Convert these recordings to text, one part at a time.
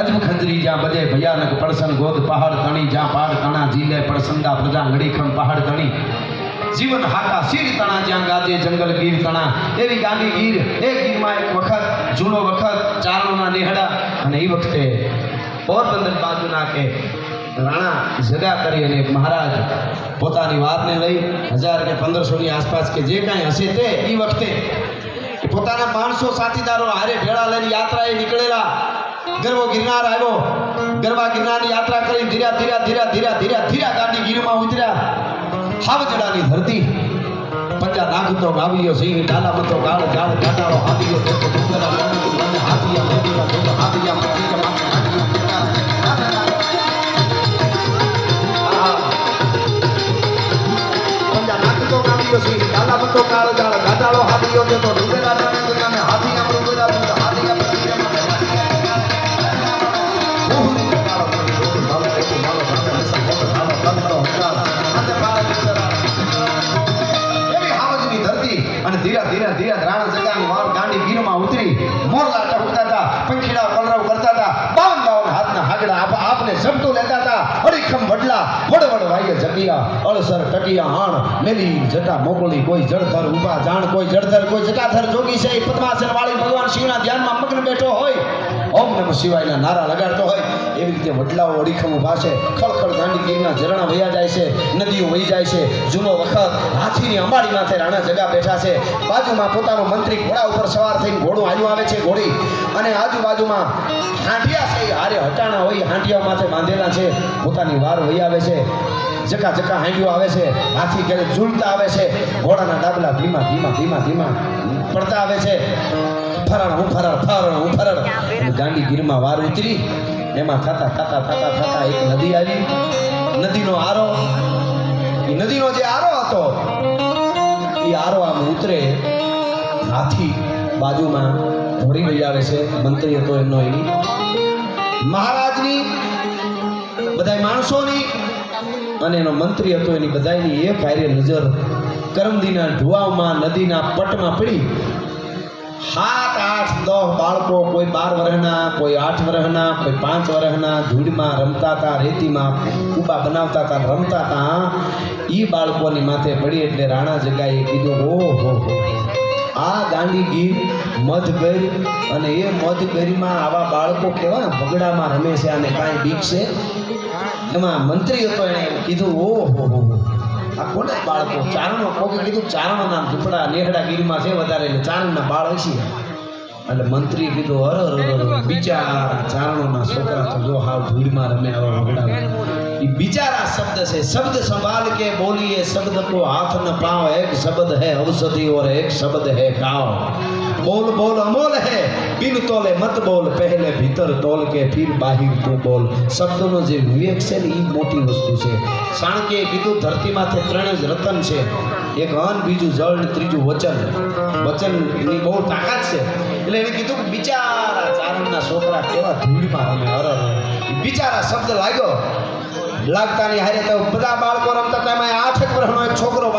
અજબ ખંજરી જ્યાં બધે ભયાનક પડસન ગોદ પહાડ તણી, જ્યાં પહાડ તણા જીલે પડસંદા પ્રજા ઘડીખમ પહાડ તણી. જીવન હાકા શીર તણા, જ્યાં ગાજે જંગલ ગીર તણા. એવી ગાંધી ગીર એ ગીરમાં એક વખત, જૂનો વખત, ચારણોના નેહડા. અને એ વખતે પોરબંદર બાજુના કે રાણા જગા કરી અને મહારાજ પોતાની વાતને લઈ હજાર કે પંદરસોની આસપાસ કે જે કાંઈ હશે તે એ વખતે પોતાના પાંચસો સાથીદારો હારે ભેળા લઈને યાત્રાએ નીકળેલા. ગરવો ગિરનાર આવ્યો ગરવા ગિરનારની યાત્રા કરી ધીરા ધીરા ધીરા ધીરા ધીરા ધીરા ગાંડી ગીરમાં ઉતર્યા હાવજડાની ધરતી પંજા નાખતો ગાવ્યો સિંહ ડાલા મતો ગાળ જાળ ગાડાળો હાથીઓ દેખો ડુંગરા લંગ હાથીયા લેડીલા દેખો હાથીયા મતીકા પંજા નાખતો ગાવ્યો સિંહ ડાલા મતો ગાળ જાળ ગાડાળો હાથીઓ દેખો ડુંગરા આપને લેતા હતા. અડીખમ વડલા, વડ વાયે જગ્યા, અળસર ટટિયા હાણ મેલી જટા મોકલી, કોઈ જળધર ઊભા જાણ, કોઈ જળધર, કોઈ જટાધર જોગી છે. પદ્માસન વાળી ભગવાન શિવના ધ્યાનમાં મગ્ન બેઠો હોય. ઓમ નમ શિવાયના નારા લગાડતો હોય, એવી રીતે વડલાઓ અડીખમ ઊભા છે. ખળખળ ગાંડી ગીરના ઝરણા વહ્યા જાય છે, નદીઓ વહી જાય છે. જૂનો વખત હાથીની અંબાડી માથે રાણા જગા બેઠા છે. બાજુમાં પોતાનો મંત્રી ઘોડા ઉપર સવાર થઈને ઘોડું હાલ્યું આવે છે ઘોડી. અને આજુબાજુમાં હાંડિયા છે આરે હટાણા હોય હાંડિયા માથે બાંધેલા છે. પોતાની વાર વહી આવે છે. જકા જકા હાંડિયો આવે છે. હાથી ક્યારે ઝૂલતા આવે છે. ઘોડાના ડાબલા ધીમા ધીમા ધીમા ધીમા પડતા આવે છે. ફરણ હું ફરણ ફરણ હું ફરાણ. અને ગાંડી ગીરમાં વાર ઉતરી એમાં થતા થતા થતા થતા એક નદી આવી. નદીનો આરો. એ નદીનો જે આરો હતો એ આરો આમ ઉતરે હાથી બાજુમાં ઘોડી લઈ આવે છે મંત્રી હતો એમનો એની મહારાજની બધા માણસોની અને એનો મંત્રી હતો એની બધાની એક હારે નજર કરમદીના ઢુવાવમાં નદીના પટમાં પડી. સાત, આઠ દસ બાળકો કોઈ બાર વર્ષના કોઈ આઠ વર્ષના કોઈ પાંચ વર્ષના ધૂળમાં રમતા હતા રેતીમાં કૂબા બનાવતા હતા રમતા હતા એ બાળકોની માથે પડી એટલે રાણા જગાએ કીધું ઓહો હો આ ગાંડી ગીર મધગરી અને એ મધગરીમાં આવા બાળકો કેવા ભગડામાં રમે છે અને કાંઈ બીક છે એમાં મંત્રી હતો એણે કીધું ઓહો હો હો. કોને બાળકો? ચારણો કોમે કીધું ચારણો નામ ઝૂંપડા લેહડા ગીરમાં છે વધારે, એટલે ચારણના બાળ હશે. એટલે મંત્રી કીધું અર બિચારા ચારણોના છોકરા તો જો હાવ ભીડમાં રમે આવા વગડાવે. એ બિચારા શબ્દ છે. શબ્દ સંભાળ કે બોલીએ, શબ્દ કો હાથ ન પાવ એક શબ્દ હે ઔષધિ ઓર એક શબ્દ હે કાવ બોલ બોલ, અમોલ હે. બિન તોલે મત બોલ, પહેલે ભીતર તોલ કે ફિર બાહિર તું બોલ. શબ્દનો જે વિવેક છે ને એ મોટી વસ્તુ છે. સાણકે કીધું, ધરતીમાંથી ત્રણ જ રતન છે. એક અન્ન બીજું જળ ને ત્રીજું વચન. વચનની બહુ તાકાત છે. એટલે એને કીધું કે બિચારા ચારણના છોકરા કેવા ધૂળમાં રમે અરર બિચારા શબ્દ લાગ્યો. લાગતાની હારે તો બધા બાળકો રમતા હતા, એમાં આઠ એક વર્ષનો છોકરો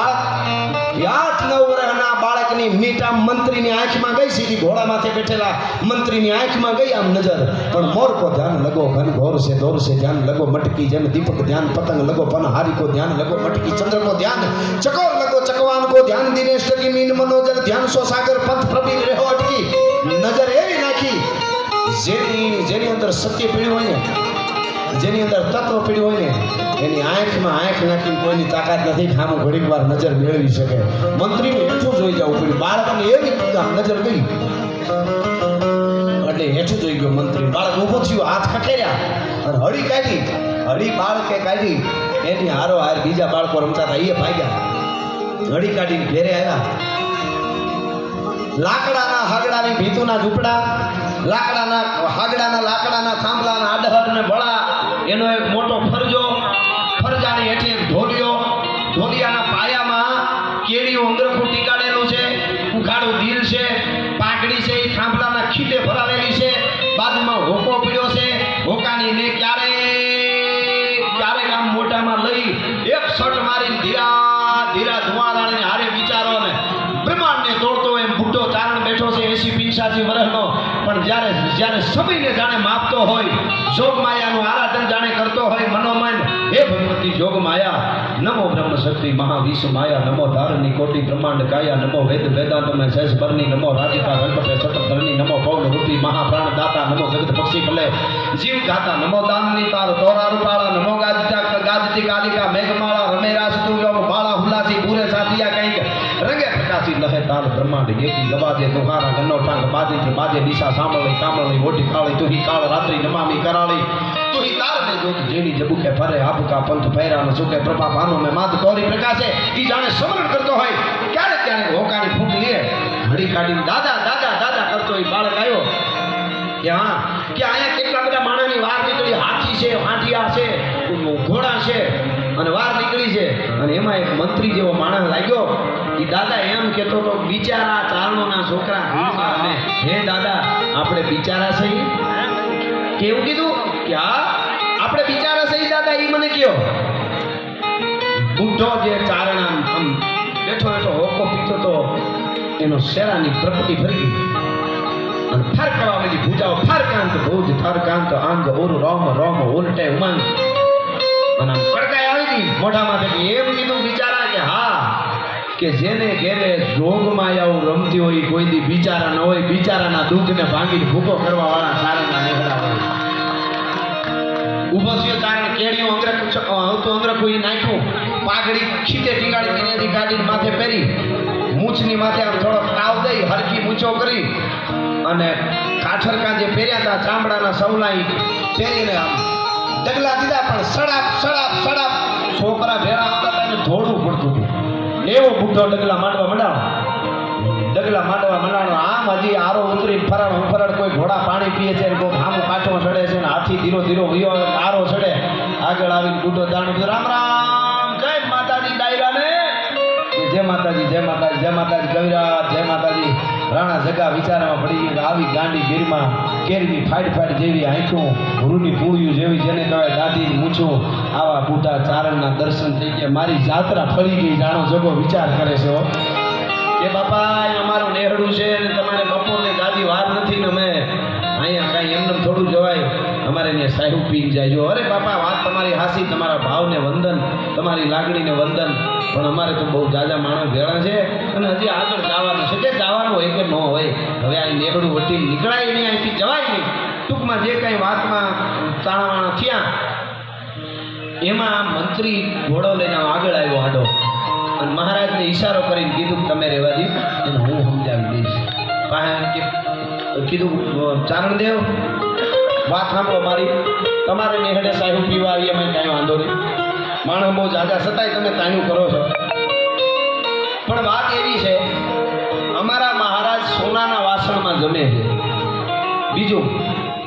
સીધી ઘોડા માથે બેઠેલા મંત્રીની આંખમાં ગઈ આમ નજર. પણ મોર કો ધ્યાન લગો, ઘન ઘોર છે દોર છે ધ્યાન લગો, મટકી જેમ દીપક ધ્યાન, પતંગ લગો, પન હારી કો ધ્યાન લગો, મટકી ચંદ્ર કો ધ્યાન, ચકોર લગો, ચકવાન કો ધ્યાન, દિનેશ ટકી મીન મનોજર, ધ્યાન સો સાગર, પંથ પ્રબીર રેહો અટકી. નજર એવી નાખી, જેની જેની અંદર સત્ય પીડ્યું હોય ને, જેની અંદર તત્વ પીડ્યું હોય ને એની આંખમાં આંખ નાખીને કોઈની તાકાત નથી ખામું ઘડીક વાર નજર મેળવી શકે. મંત્રીને હેઠું જોઈ જવું પડ્યું. બાળકને એવી નજર ગઈ એટલે હેઠું જોઈ ગયો મંત્રી. બાળક ઊભો થયો, હાથ ખટેર્યા અને હળી કાઢી. હળી બાળકે કાઢી. એની હારો હાર બીજા બાળકો રમતા હતા, એ ભાગ્યા. હળી કાઢીને ઘેરે આવ્યા. લાકડાના હાગડાની ભીતુના ઝૂંપડા, લાકડાના હાગડાના લાકડાના થાંભલાના આડહર ને બળા, એનો એક મોટો ફરજો ફરજાની એટલે ઢોલિયો, ઢોલિયાના પાયામાં કેળિયું ઉંદરખું ટીકાડેલું છે, ઉઘાડું દિલ છે પાઘડી છે, એ થાંભલાના ખીતે ભરાવેલી છે બાજુમાં હોકો પીડ્યો છે, હોકાની ને ક્યારે ક્યારેક આમ મોટામાં લઈ એક શટ મારીને ધીરા ધીરા ધુવાડાને હારે વિચારો ને બ્રહ્માંડને તોડતો એમ બુઢો ચારણ બેઠો છે, એસી પિંચાસી વર્ષનો પણ જ્યારે જ્યારે સમયને જાણે માપતો હોય જોગ જોગ માયા નમો બ્રહ્મ શક્તિ મહાવિશ્વ માયા નમો ધારની કોટી બ્રહ્માંડ કાયા નમો વેદ વેદાંત મેં શેષ ભરની, નમો રાધિકા વેંકટે સતત ધરની નમો પૌન રૂપી મહાપ્રાણ દાતા નમો જગત પક્ષી ભલે જીવ ગાતા નમો દાનની તાર, તોરા રૂપાળા, નમો ગાજતા ગાજતી કાલિકા, મેઘમાળા રમેરા સુતુવ્યો બ્રહ્માંડ એકી ગવાજે દુહારા ગન્નો ટાંગ બાજે છે બાજે દિશા સાંભળી કામળી મોટી કાળી તુહી કાળ રાત્રિ નમામી કરાળી તુહી તાર ને જોત જેની જબુકે ફરે આપકા પંથ ફેરા ન સુકે પ્રભા ભાનો મે માત કોરી પ્રકાશે ઈ જાણે સ્મરણ કરતો હોય ક્યારે ત્યારે હોકાની ફૂંક લે ઘડી કાઢીને દાદા દાદા દાદા કરતો ઈ બાળક આવ્યો કે હા કે આયા કેટલા બધા માણસની વાર નીકળી હાથી છે હાંડિયા છે ઘોડા છે અને વાર નીકળી છે. અને એમાં એક મંત્રી જેવો માણસ લાગ્યો. એ દાદા એમ કહેતો તો બિચારા ચારણોના છોકરા. હે દાદા આપણે બિચારા સહી કેવું કીધું? કે હા આપણે બિચારા સહી દાદા. એ મને કયો બુઢો જે ચારણા આમ બેઠો બેઠો હોકો પીતો તો એનો શેરાની પ્રકૃતિ ફરી ગઈ અને ફર કરવા માંડી ભૂજાઓ ફર કાંત ભુજ થર કાંત અંગ ઉર રોમ રોમ ઓલટે ઉમંગ. અને આમ કડકાઈ મોઢામાં ગઈ એમ કીધું બિચારા કે હા, કે જેને ઘેરે જોગમાં આવું રમતી હોય, કોઈ દી બિચારા ન હોય, બિચારાના દુઃખને ભાંગી ભૂકો કરવા વાળા સારાના નેહડા હોય. ઊભો થયો તારે કેળીઓ અંગ્રેજ હતું અંગ્રેજ એ નાખ્યું. પાઘડી ખીતે ટીંગાડી એનાથી કાઢી માથે પહેરી મૂછની માથે આમ થોડો તાવ દઈ હરકી મૂછો કરી. અને કાઠરકા જે પહેર્યા હતા, ચામડાના સવલાઈ પહેરીને આમ ડગલા દીધા, પણ સડાપ સડાપ સડાપ છોકરા ભેરા હતા એને ધોળવું પડતું હતું. એવો બુઢો ડગલા માંડવા મંડાવો ડગલા માંડવા મંડાણો આમ હજી આરો ઉતરી ફરણ ઉફરાડ કોઈ ઘોડા પાણી પીએ છે ને કોઈ હામું કાચો ચડે છે ને હાથી ધીરો ધીરો વિયો આરો ચડે. આગળ આવીને બુઢો દાણ રામ રામ, જય માતાજી, ડાયરાને. જય માતાજી જય માતાજી જય માતાજી, કવિરાજ, જય માતાજી. રાણા જગા વિચારમાં પડી ગઈ આવી ગાંડી ગીરમાં કેરીની ફાડ ફાડ જેવી આંખું, રૂની પૂળિયું જેવી જેને કહેવાય દાદી મૂછું. આવા બુઢા ચારણના દર્શન થઈ ગયા. મારી જાત્રા ફરી ગઈ, જાણો જગો વિચાર કરે છે કે બાપા અમારું નેહડું છે અને તમારે બપોરને ગાદી વાર નથી ને અમે અહીંયા કાંઈ એમને થોડું જવાય. અમારે અહીંયા સાહેબ પીને જાય. જો અરે બાપા, વાત તમારી હાસી, તમારા ભાવને વંદન, તમારી લાગણીને વંદન. પણ અમારે તો બહુ જાજા માણસ ભેળા છે અને હજી આગળ જવાનું છે. કે જવાનું હોય કે ન હોય, હવે આ નેહડું વટી નીકળાય નહીં, અહીંથી જવાય નહીં. ટૂંકમાં જે કાંઈ વાતમાં તાણાવાણા થયા, એમાં મંત્રી ઘોડો લઈને આગળ આવ્યો હાડો. અને મહારાજને ઈશારો કરીને કીધું તમે રહેવા દો અને હું સમજાવી દઈશ. પાસે કે, કીધું ચારણદેવ વાત સાંભળો મારી. તમારે નેહડે સાહેબ પીવા આવી અમે કાંઈ વાંધો નહીં. માણસ બહુ જાજા છતાંય તમે તાણ્યું કરો છો. પણ વાત એવી છે, અમારા મહારાજ સોનાના વાસણમાં જમે છે. બીજું,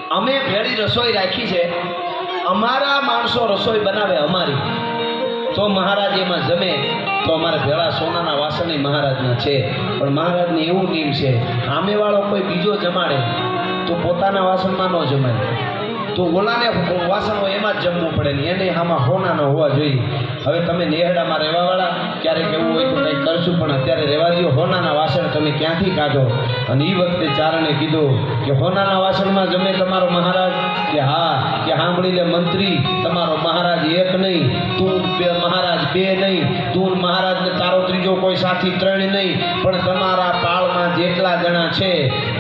અમે ભેળી રસોઈ રાખી છે. અમારા માણસો રસોઈ બનાવે અમારી. તો મહારાજ એમાં જમે, તો અમારા ભેળા સોનાના વાસણ મહારાજના છે. પણ મહારાજને એવું નિયમ છે, આમેવાળો કોઈ બીજો જમાડે, તો પોતાના વાસણમાં ન જમાય તો ઓલાને વાસણ એમાં જ જમવું પડે ને એને આમાં હોના ન હોવા જોઈએ. હવે તમે નેહડામાં રહેવાવાળા ક્યારેક એવું હોય તો કંઈક કરશું, પણ અત્યારે રહેવા દો હોનાના વાસણ તમે ક્યાંથી કાઢો? અને એ વખતે ચારણે કીધું કે હોનાના વાસણમાં જમે તમારો મહારાજ, કે હા, કે સાંભળી લે મંત્રી, તમારો મહારાજ એક નહીં, તું મહારાજ બે નહીં, તું મહારાજને તારો ત્રીજો કોઈ સાથી ત્રણ નહીં, પણ તમારા પાળમાં જેટલા જણા છે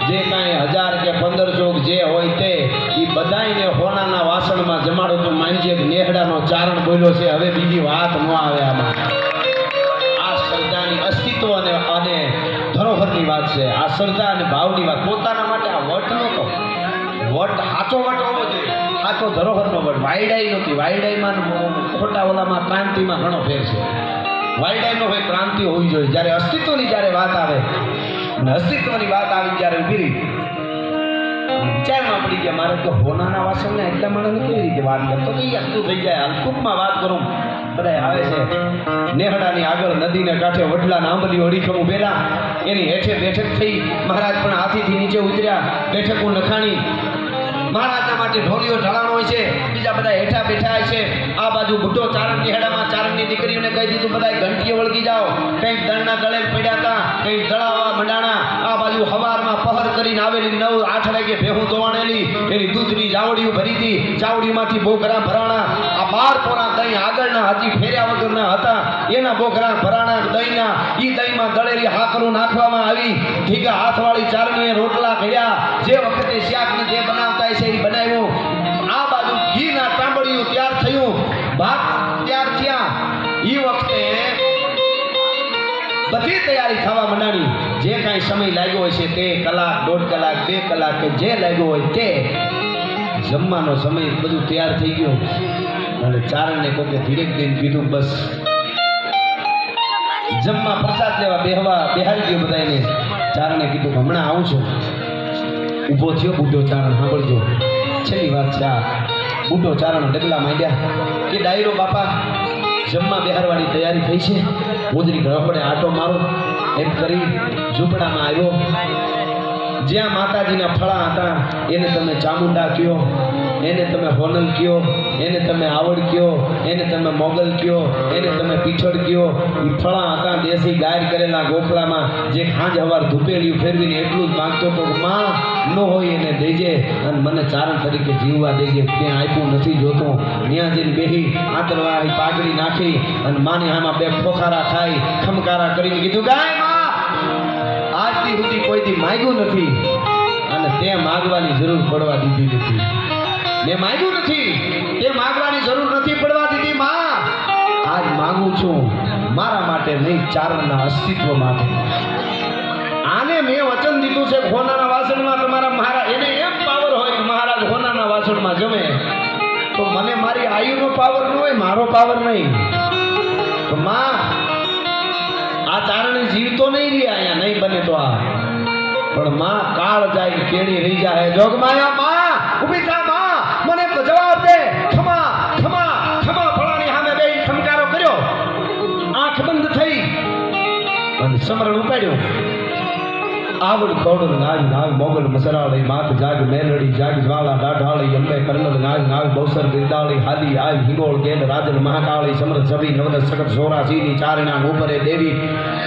જે કાંઈ હજાર કે પંદર જોગ જે હોય તે એ બધાયને હોનાના વાસણમાં જમાડો તો માનજે નેહડાનો ચારણ બોલ્યો છે, હવે બીજી વાત ન આવે આમાં. આ શ્રદ્ધાની અસ્તિત્વ અને અને ધરોહરની વાત છે. આ શ્રદ્ધા અને ભાવની વાત. પોતાના માટે આ વટ નહોતો વટ સાચો વટ હોવો જોઈએ. સાચો ધરોહરનો વટ. વાયડાઈ નહોતી. વાયડાઈમાં ખોટા ઓલામાં ક્રાંતિમાં ઘણો ફેર છે. વાયડાઈનો હોય ક્રાંતિ હોવી જોઈએ. જ્યારે અસ્તિત્વની જ્યારે વાત આવે અસ્તિત્વની વાત આવી ત્યારે ઊભી રહી. પડી ગયા, મારે તો હોનાના વાસણને એટલા મને કેવી રીતે વાત કરતો તો યાર થઈ જાય, હાલ ટૂંકમાં વાત કરું. બધા આવે છે. નેહડાની આગળ નદીને કાંઠે વડલા આંબલી અડીખમ ઉભેલા એની હેઠે બેઠક થઈ, મહારાજ પણ હાથીથી નીચે ઉતર્યા. બેઠકો નખાણી. મહારાજના માટે ઢોલીઓ ઢળાણો હોય છે. બીજા બધા હેઠા બેઠા છે. આ બાજુ બુઢો ચારણ નેહડામાં ચારણની દીકરીઓને કહી દીધું બધા ઘંટીએ વળગી જાઓ. કંઈક દળના દળે પડ્યા હતા, કંઈક દળાવવા મંડાણા આ બાજુ હવારમાં પહર કરીને આવેલી નવ આઠ વાગે ભેહું ધોવાણેલી. એની દૂધની જાવડીઓ ભરીતી જાવડીમાંથી બોકરા ભરાણા આ બાર પોરા દહીં આગળના હજી ફેર્યા વગરના હતા. એના બોકરા ભરાણા દહીંના, ઈ દહીંમાં દળેલી હાકરું નાખવામાં આવી. ઠીકા હાથવાળી ચારણીએ રોટલા ઘડ્યા. જે વખતે શાકને જે બનાવતા છે એ બનાવ્યું. આ બાજુ ઘીના તાંબડિયું તૈયાર થયું. ભાત તૈયાર થયા. એ વખતે બધી તૈયારી થવા મંડાણી જે કાંઈ સમય લાગ્યો હોય છે તે કલાક, દોઢ કલાક, બે કલાક કે જે લાગ્યો હોય તે જમવાનો સમય બધું તૈયાર થઈ ગયો. અને ચારણને કોકે ધીરેક દઈને કીધું, બસ. જમવા પ્રસાદ લેવા બેહવા બેહારી ગયો બધાને ચારણે કીધું, હમણાં આવું છું. ઊભો થયો બુઢો ચારણ, સાંભળજો. છેલ્લી વાત છે આ. બુઢો ચારણ ડગલા માંડ્યા કે, ડાયરો બાપા જમવા બિહારવાની તૈયારી થઈ છે. મુદ્રી ગ્રહપડે આટો મારો એમ કરી ઝૂંપડામાં આવ્યો. જ્યાં માતાજીના ફળા હતા, એને તમે ચામુંડા કયો, એને તમે હોનલ કયો, એને તમે આવડ કયો, એને તમે મોગલ કયો, એને તમે પીછળ કયો એ ફળા હતા દેશી ગાયર કરેલા ગોખલામાં, જે ખાંજ હવાર ધૂપેલિયું ફેરવીને એટલું જ માગતો હતો માં, ન હોય એને દેજે, અને મને ચારણ તરીકે જીવવા દેજે ત્યાં આપ્યું નથી જોતો. ત્યાં જઈને બેહી આતરવા પાઘડી નાખી, અને માની આમાં બે ખોખારા ખાઈ, ખમકારા કરીને કીધું, ગાય માં આજથી સુધી કોઈથી માગ્યું નથી અને તે માગવાની જરૂર પડવા દીધી નથી. મેં માગ્યું નથી. તે માગવાની જરૂર નથી પડવા દીધી, માં. આજ માગું છું. મારા માટે નહીં, ચારણના અસ્તિત્વ માટે આને મેં વચન દીધું છે, ખોનાના વાસણમાં. તમારા મહારાજ એને એમ પાવર હોય કે મહારાજ ખોનાના વાસણમાં જમે. તો મને મારી આયુનો પાવર ન હોય, મારો પાવર નહીં. તો, માં આ ચારણે જીવતો નહીં રહ્યા અહીંયા, નહીં બને તો આ. પણ માં કાળ જાય કેડી રહી જાય. જોગમાયા માં ઊભી થા, માં. મને તો જવાબ દે. ખમા ખમા ખમા ફળાની સામે બે ખમકારો કર્યો. આંખ બંધ થઈ. અને સમરણ ઉપાડ્યો. આવડ કૌડલ નાગ નાગ મોગલ મસરાળી માત જાગ મેલડી જાગ જ્વાલા દાઢાળી અંબે કર્નલ નાગ નાગ બૌસર બિરદાળી હાદી આય હિંગોળ ગેલ રાજન મહાકાળી સમૃદ્ધ સભી નવદ સકટ સોરાસીની ચારણા ઉપરે દેવી.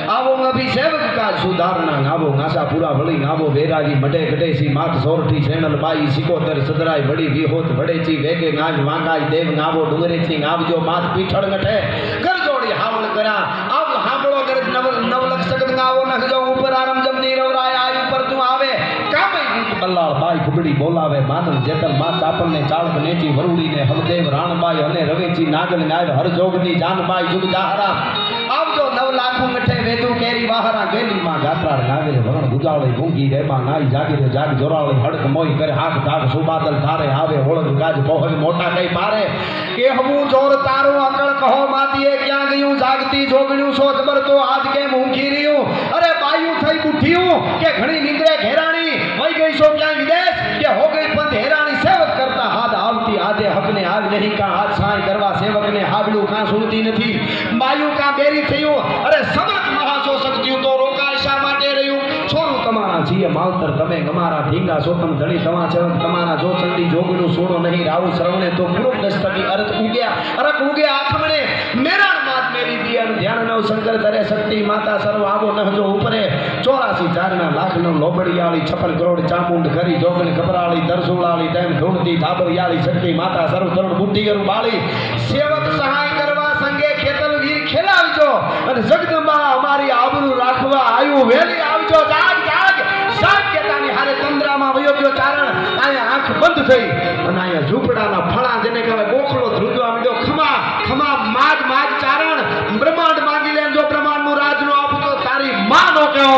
આવો અભિષેવક કા સુધારણા, નાવો નાસા પૂરા વળી, નાવો વેરાજી મઢે ગઢેસી માત સોરઠી છેણલ બાઈ સિકોતર સદરાય વડી વિહોત વડેચી વેગે નાગ વાંગાઈ દેવ નાવો ડુંગરેથી નાવજો માત પીઠળ ગઠે. ગરજોડી હાવળ કર્યા આવ હાંભળો ગરજ નવ સગત ગાવો નખજો ફુગડી બોલાવે માનવ જેતલમાં ચાપલને ચાળક નેચી વરુડીને હમદેવ રાણબાઈ અને રવેચી નાગલ નાયર હરજોગની જાનબાઈ જુગ જાહરા આવજો નવ લાખો મઠે વેદુ કેરી વાહરા ગેલી માં ગાત્રાળ નાગરે વરણ ગુજાળે ભૂંગી રેમાં નાઈ જાગી રે જાગ જોરાળે, હડક મોઈ કરે, હાથ ધાક સુબાદલ ધારે, આવે ઓળખ ગાજ પહોળ મોટા કઈ પારે. કે હું જોર તારું અકળ કહો માતીએ, ક્યાં ગયું જાગતી જોગણ્યું સો જબર તો આજ કેમ ઊંઘી રહ્યું? અરે બાયું થઈ ઉઠ્યું કે ઘણી નીંદરે ઘેરાણી વહી ગઈ છો ક્યાં વિદેશ? કે હો ગઈ પંથ હેરાણી સેવક કરતા હાથ આવતી આધે હકને આવ નહીં, કા હાથ સાય કરવા સેવકને હાબડું કાં સુનતી નથી. માયુ કાં બેરી થયું? અરે સમર્થ મહાસો શક્તિયું તો રોકાય શા માટે રહ્યું? છોરું તમારા જીએ માવતર, તમે ગમારા ઢીંગા સોતમ ધણી, તમા ચરણ તમારા જો ચંડી જોગનું સોડો નહીં રાવું શ્રવણે તો પૂર્વ દસ્તકી અર્થ ઉગ્યા. અરક ઉગ્યા આથમણે. મેરા ધ્યાન શંકર ધરે શક્તિ માતા સર્વ આવો નહજો ઉપરે. ચોરાસી ચારના લાખ લોબડિયાળી છપ્પન કરોડ, ચામુંડ ખરી જોગણી કપરાળી દરસુળાળી તેમ ધૂણતી ધાબરિયાળી, શક્તિ માતા સર્વ તરુણ બુદ્ધિ કરું બાળી. સેવક સહાય કરવા સંગે ખેતર વીર ખેલાવજો અને જગદંબા અમારી આબરૂ રાખવા આવ્યું વેલી આવજો. જાગ જાગ. સાત્યતાની હારે તંદ્રામાં વયો ગયો ચારણ. અહીંયા આંખ બંધ થઈ અને અહીંયા ઝૂંપડાના ફળા જેને કહેવાય ગોખલો ધ્રુજવા માંડ્યો. ખમા ખમા, માગ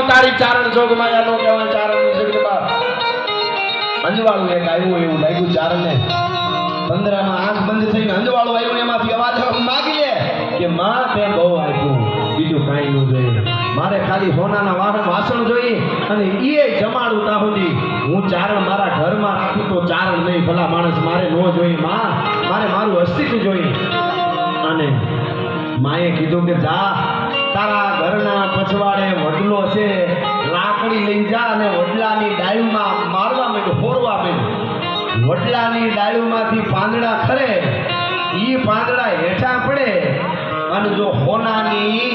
તારી ચારણ જોગ માયા નો કહેવાય, ચારણ જગદંબા અંજવાળું એક આવ્યું, એવું લાગ્યું ચારણને તંદ્રામાં આંખ બંધ થઈને અંજવાળું આવ્યું, એમાંથી અવાજ માગી કે માં તે બહુ આપ્યું. બીજું કાંઈ ન જોઈએ. મારે ખાલી સોનાના વાહન, વાસણ જોઈએ અને એ જમાડું તા સુધી. હું ચારણ મારા ઘરમાં રાખું તો ચારણ નહીં, ભલા માણસ મારે ન જોઈએ. માં, મારે મારું અસ્તિત્વ જોઈએ. અને માએ કીધું કે જા તારા ઘરના પછવાડે વડલો છે. લાકડી લઈ જા અને વડલાની ડાળીમાં મારવા માંડ્યો, ફોરવા માંડ્યો. વડલાની ડાળીમાંથી પાંદડા ખરે. એ પાંદડા હેઠા પડે. અને જો હોનાની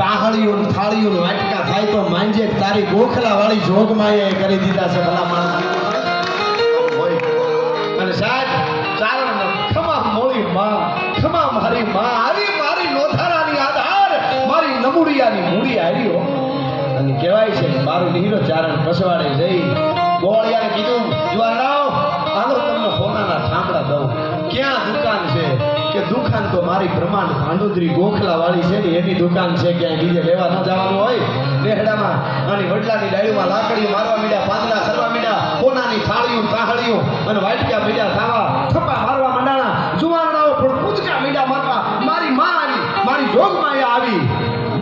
તાહળીઓ થાળીઓ વાટકા થાય તો માંજે તારી ગોખલા વાળી જોગમાં એ કરી દીધા છે ભલા માણસ અને સાહેબ, ચારણ ખમા મોળી માં ખમા મારી માં મારી મૂડી હારી અને કહેવાય છે મારું નીરો ચારણ પસવાડે જઈ ગોળિયાને કીધું જુવારાવ હાલો તમને સોનાના ઠામડા દઉં. ક્યાં દુકાન છે? કે દુકાન તો મારી બ્રહ્માંડ ભાંડોદરી ગોખલા વાળી છે ને એની દુકાન છે, ક્યાંય બીજે લેવા ન જવાનું હોય. દેહડામાં અને વડલાની ડાળીમાં લાકડીઓ મારવા મીડ્યા, પાંદડા સરવા મીડ્યા કોનાની થાળીઓ તાહળીઓ અને વાટક્યા મીડ્યા થાવા થપ્પા મારવા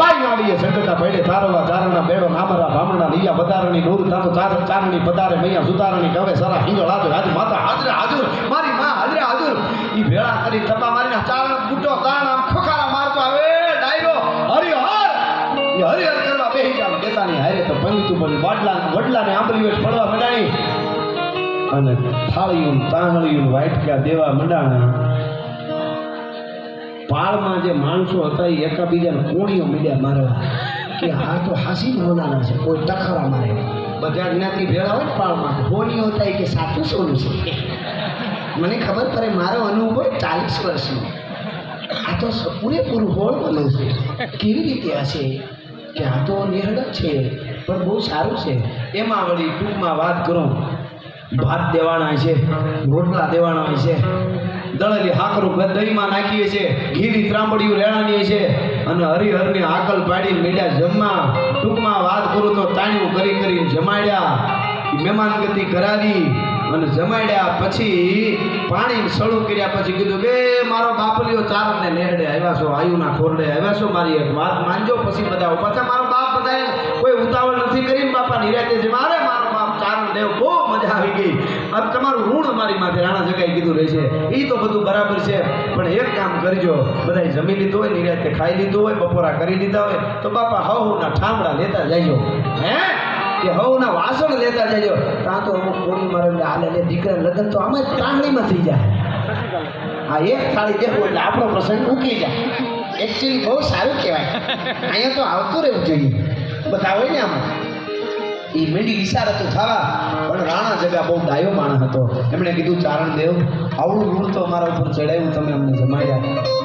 બાઈ આવી સંકટા તારવા તારણા બેડો નામરા ભામણા લીયા વધારણી નૂર તારું તાર ચારણી પધારે મૈયા સુધારણી કવે સરા હિંગળ હાજર હાજર માતા હાજરે હાજર. મારી માં હાજરે હાજર. ઈ ભેળા કરી ટપા મારીને ચારણ બુટો તારણ આમ ખોખારા મારતો આવે. ડાયરો હરિ હર ઈ હરિ હર કરવા બેહી જાવ દેતાની હારે તો પંગતું બની વાડલા વડલાને આંબલીઓ પડવા મંડાણી. અને થાળીયું, તાહળીયું વાટકા દેવા મંડાણા. પાળમાં જે માણસો હતા એ એકાબીજાને કોણીઓ મીડ્યા મારવા. કે આ તો હાસી હોનાના છે, કોઈ ટખરા મારે બધા જ્ઞાતિ ભેળા હોય પાળમાં, કોણીઓ હતા કે સાચું સોનું છે. મને ખબર પડે મારો અનુભવ ચાલીસ વર્ષનો. આ તો પૂરેપૂરું હોળવાનું છે. કેવી રીતે હશે કે આ તો નિહળક છે, પણ બહુ સારું છે. એમાં વળી ટૂંકમાં વાત કરું. ભાત દેવાના છે, રોટલા દેવાના છે. દળેલી હાકરું દહીંમાં નાખીએ છીએ, ઘીની ત્રાંબડીયું રેણાનીએ છીએ અને હરિહરની આકલ પાડીને મેળ્યા જમવા. ટૂંકમાં વાત કરું તો તાણ્યું કરી કરીને જમાડ્યા. મહેમાનગતિ કરાવી અને જમાડ્યા પછી પાણી સળું કર્યા પછી કીધું કે મારો બાપલીઓ ચારણને નેહડે આવ્યા છો, આયુના ખોરડે આવ્યા છો, મારી એક વાત માનજો, પછી બધા પાછા મારો બાપ બધા કોઈ ઉતાવળ નથી કરીને બાપા નિરાતે છે મારે ચારણ દેવ બહુ મજા આવી ગઈ. અને તમારું ઋણ મારી માથે રાણા જગાઈ કીધું રહેશે એ તો બધું બરાબર છે, પણ એક કામ કરજો. બધા જમી લીધું હોય, નિરાતે ખાઈ લીધું હોય, બપોરા કરી લીધા હોય, તો બાપા હવ હવના ઠામડા લેતા જજો. હે? કે હવના વાસણ લેતા જજો. ત્યાં તો અમુક કોળી મારે હાલે લે, દીકરા લગ્ન તો આમાં જ પ્રાણીમાં થઈ જાય. હા, એક થાળી દેખો એટલે આપણો પ્રસંગ ઉકી જાય. એકચ્યુઅલી બહુ સારું કહેવાય. અહીંયા તો આવતું રહેવું જોઈએ. બધા હોય ને આમાં. એ મેડી વિચાર ઈશારતો થવા પણ રાણા જગા બહુ ડાયો માણસ હતો. એમણે કીધું, ચારણ દેવ, આવડું ઋણ તો અમારા ઉપર ચડાવ્યું તમે અમને જમાડ્યા.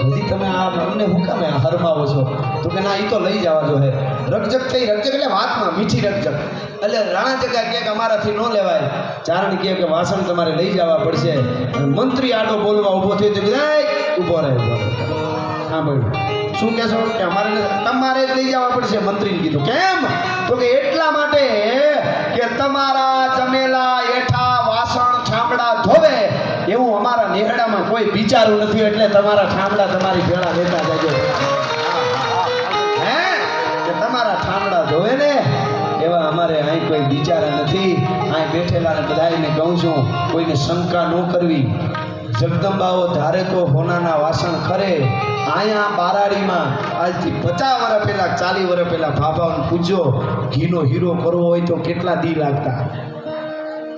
હજી તમે આ અમને હું કામે હરમાવો છો? તો કે, ના એ તો લઈ જવા જો હે. રકજક થઈ રકજક એટલે વાતમાં, મીઠી રકજક એટલે રાણા જગા કહે કે, અમારાથી ન લેવાય. ચારણ કહે કે, વાસણ તમારે લઈ જવા પડશે. મંત્રી આડો બોલવા ઊભો થયો તો કીધું ઊભો રહે ઊભો રહે." હા ભાઈ શું કહેશો? કે અમારે તમારે લઈ જવા પડશે, મંત્રીને કીધું. કેમ? તો કે એટલા માટે કે તમારા જમેલા એઠા વાસણ છાંબડા ધોવે, એવું અમારા નેહડામાં કોઈ બિચારું નથી, એટલે તમારા છાંબડા તમારી ભેળા લેતા જજો. હે? કે તમારા છાંબડા ધોવે ને, એવા અમારે અહીં કોઈ બિચારા નથી. અહીં બેઠેલા બધાને કહું છું, કોઈને શંકા ન કરવી. જગદંબાઓ ધારે તો હોનાના વાસણ ખરે અહીંયા બારાડીમાં આજથી પચાસ વર્ષ પહેલાં, ચાલીસ વર્ષ પહેલાં ભાભાઓને પૂછ્યો, ઘીનો હીરો કરવો હોય તો કેટલા દી લાગતા?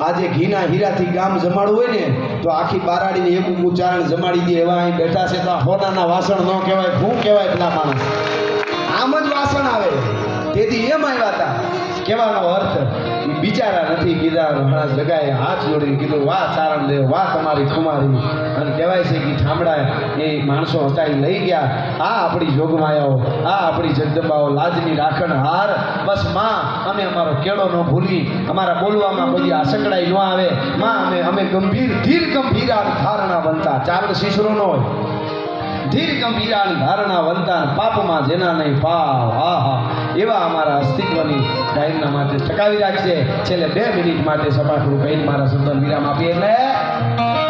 આજે ઘીના હીરાથી ગામ જમાડવું હોય ને, તો આખી બારાડીને એક ઉચ્ચારણ જમાડી દે, એવા અહીં બેઠા છે તો હોનાના વાસણ ન કહેવાય ભૂ કહેવાય પેલા માણસ? આમ જ વાસણ આવે. તેથી એમ આવ્યા હતા કહેવાનો અર્થ બિચારા નથી કીધા, મહારાજ જગાએ હાથ જોડીને કીધું, વાહ ચારણ દેવ, વાહ, તમારી કુમારી અને કહેવાય છે કે ઠામડા એ માણસો હતા લઈ ગયા. આ આપણી જોગમાયાઓ, આ આપણી જગદંબાઓ, લાજની રાખણ, હાર. બસમાં, અમે અમારો કેળો ન ભૂલી, અમારા બોલવામાં કોઈ આ સંકળાઈ ન આવે. માં, અમે અમે ગંભીર ધીર ગંભીર આ ધારણા બનતા. ચાર શિશરો ન હોય. ધીર ગંભીરાની ધારણા વંતાન પાપમાં જેના નહીં પાવ હા એવા અમારા અસ્તિત્વની ટાઈમના માટે ટકાવી રાખશે છેલ્લે બે મિનિટ માટે સપાટું કહીને મારા સુંદર વિરામ આપીએ. એટલે